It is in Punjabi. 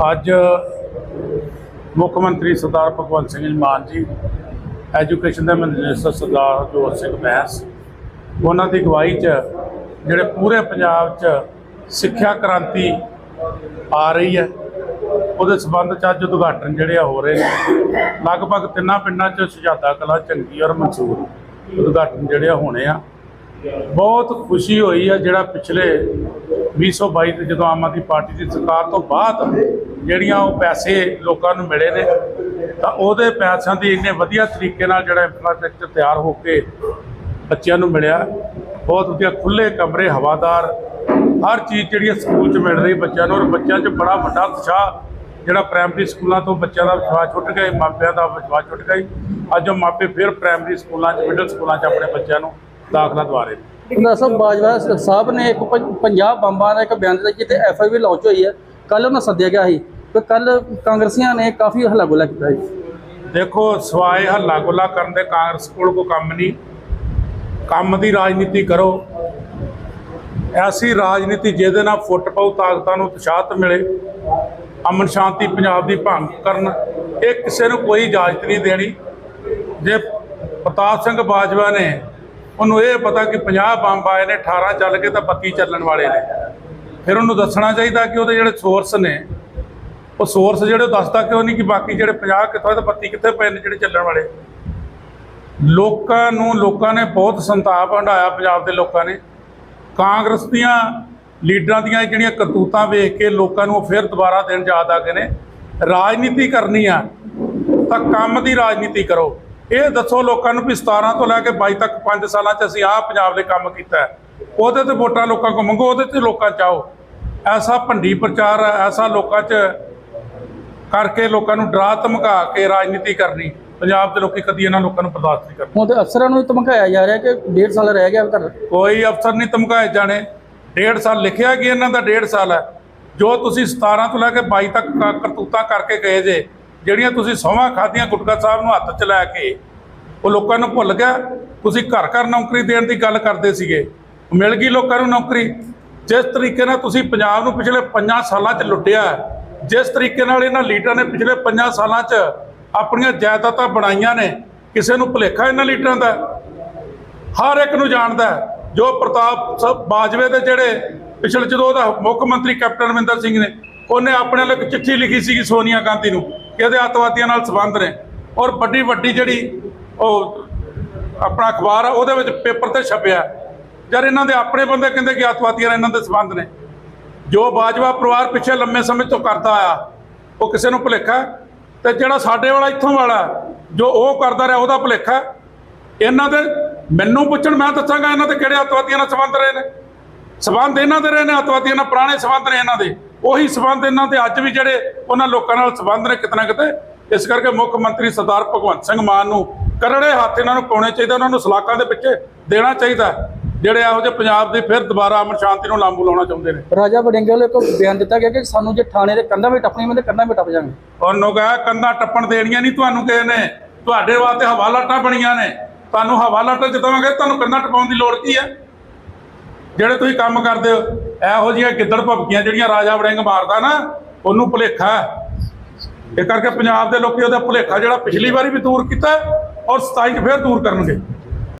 ਅੱਜ ਮੁੱਖ ਮੰਤਰੀ ਸਰਦਾਰ ਭਗਵੰਤ ਸਿੰਘ ਮਾਨ ਜੀ ਐਜੂਕੇਸ਼ਨ ਦੇ ਮਿਨਿਸਟਰ ਸਰਦਾਰ ਜੋਤ ਸਿੰਘ ਬੈਂਸ, ਉਹਨਾਂ ਦੀ ਅਗਵਾਈ 'ਚ ਜਿਹੜੇ ਪੂਰੇ ਪੰਜਾਬ 'ਚ ਸਿੱਖਿਆ ਕ੍ਰਾਂਤੀ ਆ ਰਹੀ ਹੈ, ਉਹਦੇ ਸਬੰਧ 'ਚ ਅੱਜ ਉਦਘਾਟਨ ਜਿਹੜੇ ਆ ਹੋ ਰਹੇ ਨੇ। ਲਗਭਗ ਤਿੰਨਾਂ ਪਿੰਡਾਂ 'ਚ ਸੁਜਾਤਾ ਕਲਾ ਚੰਗੀ ਔਰ ਮਨਸੂਰ ਉਦਘਾਟਨ ਜਿਹੜੇ ਆ ਹੋਣੇ ਆ। ਬਹੁਤ ਖੁਸ਼ੀ ਹੋਈ ਹੈ ਜਿਹੜਾ ਪਿਛਲੇ 2022 ਤੇ ਜਦੋਂ ਆਮ ਆਦਮੀ ਪਾਰਟੀ ਦੀ ਸਰਕਾਰ ਤੋਂ ਬਾਅਦ ਜਿਹੜੀਆਂ ਉਹ ਪੈਸੇ ਲੋਕਾਂ ਨੂੰ ਮਿਲੇ ਨੇ, ਤਾਂ ਉਹਦੇ ਪੈਸਿਆਂ ਦੀ ਇੰਨੇ ਵਧੀਆ ਤਰੀਕੇ ਨਾਲ ਜਿਹੜਾ ਇੰਫਰਾਸਟ੍ਰਕਚਰ ਤਿਆਰ ਹੋ ਕੇ ਬੱਚਿਆਂ ਨੂੰ ਮਿਲਿਆ। ਬਹੁਤ ਵਧੀਆ ਖੁੱਲੇ ਕਮਰੇ, ਹਵਾਦਾਰ, ਹਰ ਚੀਜ਼ ਜਿਹੜੀ ਸਕੂਲ 'ਚ ਮਿਲ ਰਹੀ ਬੱਚਿਆਂ ਨੂੰ ਔਰ ਬੱਚਿਆਂ 'ਚ ਬੜਾ ਵੱਡਾ ਉਤਸ਼ਾਹ ਜਿਹੜਾ ਪ੍ਰਾਇਮਰੀ ਸਕੂਲਾਂ ਤੋਂ ਬੱਚਿਆਂ ਦਾ ਵਿਸ਼ਵਾਸ ਛੁੱਟ ਗਿਆ, ਮਾਪਿਆਂ ਦਾ ਵਿਸ਼ਵਾਸ ਛੁੱਟ ਗਿਆ ਅੱਜ ਉਹ ਮਾਪੇ ਫਿਰ ਪ੍ਰਾਇਮਰੀ ਸਕੂਲਾਂ 'ਚ ਮਿਡਲ ਸਕੂਲਾਂ 'ਚ ਆਪਣੇ ਬੱਚਿਆਂ ਨੂੰ ਦਾਖਲਾ ਦਵਾ ਰਹੇ ਨੇ। ਸਾਹਿਬ ਬਾਜਵਾ ਸਾਹਿਬ ਨੇ ਇੱਕ ਪੰਜਾਬ ਬੰਬਾਂ ਦਾ ਇੱਕ ਬਿਆਨ ਦਿੱਤਾ ਕਿ ਤੇ ਐਫ ਆਈ ਵੀ ਲਾਂਚ ਹੋਈ ਹੈ। ਕੱਲ ਉਹਨਾਂ ਸੱਦਿਆ ਗਿਆ ਸੀ। ਤੇ ਕੱਲ ਕਾਂਗਰਸੀਆਂ ਨੇ ਕਾਫੀ ਹੱਲਾ ਗੋਲਾ ਕੀਤਾ ਜੀ ਦੇਖੋ ਸਵਾਏ ਹੱਲਾ ਗੁੱਲਾ ਕਰਨ ਦੇ ਕਾਂਗਰਸ ਕੋਲ ਕੋਈ ਕੰਮ ਨਹੀਂ। ਕੰਮ ਦੀ ਰਾਜਨੀਤੀ ਕਰੋ। ਐਸੀ ਰਾਜਨੀਤੀ ਜਿਹਦੇ ਨਾਲ ਫੁੱਟ ਪਾਉ ਤਾਕਤਾਂ ਨੂੰ ਉਤਸ਼ਾਹਤ ਮਿਲੇ। ਅਮਨ ਸ਼ਾਂਤੀ ਪੰਜਾਬ ਦੀ ਭੰਗ ਕਰਨ। ਇਹ ਕਿਸੇ ਨੂੰ ਕੋਈ ਇਜਾਜ਼ਤ ਨਹੀਂ ਦੇਣੀ। ਜੇ ਪ੍ਰਤਾਪ ਸਿੰਘ ਬਾਜਵਾ ਨੇ ਉਹਨੂੰ ਇਹ ਪਤਾ ਕਿ 50 ਬੰਬ ਆਏ ਨੇ 18 ਚੱਲ ਕੇ ਤਾਂ 32 ਚੱਲਣ ਵਾਲੇ ਨੇ। ਫਿਰ ਉਹਨੂੰ ਦੱਸਣਾ ਚਾਹੀਦਾ ਕਿ ਉਹਦੇ ਜਿਹੜੇ ਸੋਰਸ ਨੇ, ਉਹ ਸੋਰਸ ਜਿਹੜੇ ਉਹ ਦੱਸਦਾ ਕਿਉਂ ਨਹੀਂ ਕਿ ਬਾਕੀ ਜਿਹੜੇ 50 ਕਿੱਥੋਂ ਤੇ 32 ਕਿੱਥੇ ਪਏ ਨੇ ਜਿਹੜੇ ਚੱਲਣ ਵਾਲੇ। ਲੋਕਾਂ ਨੂੰ, ਲੋਕਾਂ ਨੇ ਬਹੁਤ ਸੰਤਾਪ ਹੰਡਾਇਆ ਪੰਜਾਬ ਦੇ ਲੋਕਾਂ ਨੇ। ਕਾਂਗਰਸ ਦੀਆਂ ਲੀਡਰਾਂ ਦੀਆਂ ਜਿਹੜੀਆਂ ਕਰਤੂਤਾਂ ਵੇਖ ਕੇ ਲੋਕਾਂ ਨੂੰ ਉਹ ਫਿਰ ਦੁਬਾਰਾ ਦਿਨ ਯਾਦ ਆ ਗਏ ਨੇ। ਰਾਜਨੀਤੀ ਕਰਨੀ ਆ, ਤਾਂ ਕੰਮ ਦੀ ਰਾਜਨੀਤੀ ਕਰੋ। ਇਹ ਦੱਸੋ ਲੋਕਾਂ ਨੂੰ ਵੀ 17 ਤੋਂ ਲੈ ਕੇ 22 ਤੱਕ 5 ਸਾਲਾਂ 'ਚ ਅਸੀਂ ਆਹ ਪੰਜਾਬ ਦੇ ਕੰਮ ਕੀਤਾ। ਉਹਦੇ ਤੇ ਵੋਟਾਂ ਲੋਕਾਂ ਕੋਲ ਮੰਗੋ ਉਹਦੇ ਤੇ ਲੋਕਾਂ ਚਾਹੋ। ਐਸਾ ਭੰਡੀ ਪ੍ਰਚਾਰ ਐਸਾ ਲੋਕਾਂ 'ਚ ਕਰਕੇ ਲੋਕਾਂ ਨੂੰ ਡਰਾ ਧਮਕਾ ਕੇ ਰਾਜਨੀਤੀ ਕਰਨੀ ਪੰਜਾਬ ਦੇ ਲੋਕੀ ਕਦੀ ਇਹਨਾਂ ਲੋਕਾਂ ਨੂੰ ਬਰਦਾਸ਼ਤ ਨਹੀਂ ਕਰਦੇ। ਹੁਣ ਤੇ ਅਫਸਰਾਂ ਨੂੰ ਧਮਕਾਇਆ ਜਾ ਰਿਹਾ ਕਿ ਡੇਢ ਸਾਲ ਰਹਿ ਗਿਆ ਘਰ। ਕੋਈ ਅਫਸਰ ਨਹੀਂ ਧਮਕਾਏ ਜਾਣੇ। ਡੇਢ ਸਾਲ ਲਿਖਿਆ ਕਿ ਇਹਨਾਂ ਦਾ ਡੇਢ ਸਾਲ ਹੈ। ਜੋ ਤੁਸੀਂ 17 ਤੋਂ ਲੈ ਕੇ 22 ਤੱਕ ਕ- ਕਰਤੂਤਾਂ ਕਰਕੇ ਗਏ ਜੇ ਜਿਹੜੀਆਂ ਤੁਸੀਂ ਸੌਵਾਂ ਖਾਧੀਆਂ ਗੁਟਕਾ ਸਾਹਿਬ ਨੂੰ ਹੱਥ 'ਚ ਲੈ ਕੇ ਉਹ ਲੋਕਾਂ ਨੂੰ ਭੁੱਲ ਗਿਆ, ਤੁਸੀਂ ਘਰ ਘਰ ਨੌਕਰੀ ਦੇਣ ਦੀ ਗੱਲ ਕਰਦੇ ਸੀਗੇ, ਮਿਲ ਗਈ ਲੋਕਾਂ ਨੂੰ ਨੌਕਰੀ। ਜਿਸ ਤਰੀਕੇ ਨਾਲ ਤੁਸੀਂ ਪੰਜਾਬ ਨੂੰ ਪਿਛਲੇ 5 ਸਾਲਾਂ 'ਚ ਲੁੱਟਿਆ, ਜਿਸ ਤਰੀਕੇ ਨਾਲ ਇਹਨਾਂ ਲੀਡਰਾਂ ਨੇ ਪਿਛਲੇ 5 ਸਾਲਾਂ 'ਚ ਆਪਣੀਆਂ ਜਾਇਦਾਦਾਂ ਬਣਾਈਆਂ ਨੇ, ਕਿਸੇ ਨੂੰ ਭੁਲੇਖਾ ਇਹਨਾਂ ਲੀਡਰਾਂ ਦਾ? ਹਰ ਇੱਕ ਨੂੰ ਜਾਣਦਾ ਜੋ ਪ੍ਰਤਾਪ ਸ- ਬਾਜਵੇ ਦੇ ਜਿਹੜੇ ਪਿਛਲੇ ਜਦੋਂ ਉਹਦਾ ਮੁੱਖ ਮੰਤਰੀ ਕੈਪਟਨ ਅਮਰਿੰਦਰ ਸਿੰਘ ਨੇ, ਉਹਨੇ ਆਪਣੇ ਲਈ ਇੱਕ ਚਿੱਠੀ ਲਿਖੀ ਸੀਗੀ ਸੋਨੀਆ ਗਾਂਧੀ ਨੂੰ ਇਹਦੇ ਅੱਤਵਾਦੀਆਂ ਨਾਲ ਸੰਬੰਧ ਨੇ। ਔਰ ਵੱਡੀ ਵੱਡੀ ਜਿਹੜੀ ਉਹ ਆਪਣਾ ਅਖਬਾਰ ਆ, ਉਹਦੇ ਵਿੱਚ ਪੇਪਰ ਤੇ ਛਪਿਆ। ਜਦ ਇਹਨਾਂ ਦੇ ਆਪਣੇ ਬੰਦੇ ਕਹਿੰਦੇ ਕਿ ਅੱਤਵਾਦੀਆਂ ਨਾਲ ਇਹਨਾਂ ਦੇ ਸੰਬੰਧ ਨੇ। ਜੋ ਬਾਜਵਾ ਪਰਿਵਾਰ ਪਿੱਛੇ ਲੰਮੇ ਸਮੇਂ ਤੋਂ ਕਰਦਾ ਆਇਆ ਉਹ ਕਿਸੇ ਨੂੰ ਭੁਲੇਖਾ ਹੈ? ਤੇ ਜਿਹੜਾ ਸਾਡੇ ਵਾਲਾ ਇੱਥੋਂ ਵਾਲਾ, ਜੋ ਉਹ ਕਰਦਾ ਰਿਹਾ, ਉਹਦਾ ਭੁਲੇਖਾ ਇਹਨਾਂ ਦੇ ਮੈਨੂੰ ਪੁੱਛਣ, ਮੈਂ ਦੱਸਾਂਗਾ ਇਹਨਾਂ ਦੇ ਕਿਹੜੇ ਅੱਤਵਾਦੀਆਂ ਨਾਲ ਸੰਬੰਧ ਰਹੇ ਨੇ? ਸੰਬੰਧ ਇਹਨਾਂ ਦੇ ਰਹੇ ਨੇ ਅੱਤਵਾਦੀਆਂ ਨਾਲ ਪੁਰਾਣੇ ਸੰਬੰਧ ਨੇ ਇਹਨਾਂ ਦੇ। ਉਹੀ ਸੰਬੰਧ ਇਹਨਾਂ ਦੇ ਅੱਜ ਵੀ ਜਿਹੜੇ ਉਹਨਾਂ ਲੋਕਾਂ ਨਾਲ ਸੰਬੰਧ ਨੇ ਕਿਤਨਾ ਕਿਤੇ ਇਸ ਕਰਕੇ ਮੁੱਖ ਮੰਤਰੀ ਸਰਦਾਰ ਭਗਵੰਤ ਸਿੰਘ ਮਾਨ ਨੂੰ ਕਰੜੇ ਹੱਥ ਇਹਨਾਂ ਨੂੰ ਪਾਉਣੇ ਚਾਹੀਦਾ ਉਹਨਾਂ ਨੂੰ ਸਲਾਖਾਂ ਦੇ ਪਿੱਛੇ ਦੇਣਾ ਚਾਹੀਦਾ ਜਿਹੜੇ ਇਹੋ ਜਿਹੇ ਪੰਜਾਬ ਦੇ ਫਿਰ ਦੁਬਾਰਾ ਅਮਨ ਸ਼ਾਂਤੀ ਨੂੰ ਲਾਂਬੂ ਲਾਉਣਾ ਚਾਹੁੰਦੇ ਨੇ। ਰਾਜਾ ਵੜਿੰਗੇ ਵੱਲੋਂ ਇੱਕ ਬਿਆਨ ਦਿੱਤਾ ਗਿਆ ਕਿ ਸਾਨੂੰ ਜੇ ਥਾਣੇ ਦੇ ਕੰਧਾਂ ਵਿੱਚ ਟੱਪਣੀ ਮੈਂ ਕੰਧਾਂ ਵਿੱਚ ਟੱਪ ਜਾਵਾਂਗੇ। ਉਹਨੂੰ ਕਹਾ ਕੰਧਾਂ ਟੱਪਣ ਦੇਣੀਆਂ ਨਹੀਂ ਤੁਹਾਨੂੰ ਕਿਸੇ ਨੇ। ਤੁਹਾਡੇ ਵਾਸਤੇ ਹਵਾਲਾਟਾਂ ਬਣੀਆਂ ਨੇ। ਤੁਹਾਨੂੰ ਹਵਾਲਾਟਾਂ ਜਿਤਾਵਾਂਗੇ ਤੁਹਾਨੂੰ ਕੰਧਾਂ ਟਪਾਉਣ ਦੀ ਲੋੜ ਕੀ ਹੈ? ਜਿਹੜੇ ਤੁਸੀਂ ਕੰਮ ਕਰਦੇ ਹੋ ਇਹੋ ਜਿਹੀਆਂ ਗਿੱਦੜ ਭਪਕੀਆਂ ਜਿਹੜੀਆਂ ਰਾਜਾ ਵੜਿੰਗ ਮਾਰਦਾ ਨਾ, ਉਹਨੂੰ ਭੁਲੇਖਾ ਹੈ। ਇਹ ਕਰਕੇ ਪੰਜਾਬ ਦੇ ਲੋਕੀ ਉਹਦਾ ਭੁਲੇਖਾ ਜਿਹੜਾ ਪਿਛਲੀ ਵਾਰੀ ਵੀ ਦੂਰ ਕੀਤਾ ਔਰ 27 ਚ ਫਿਰ ਦੂਰ ਕਰਨਗੇ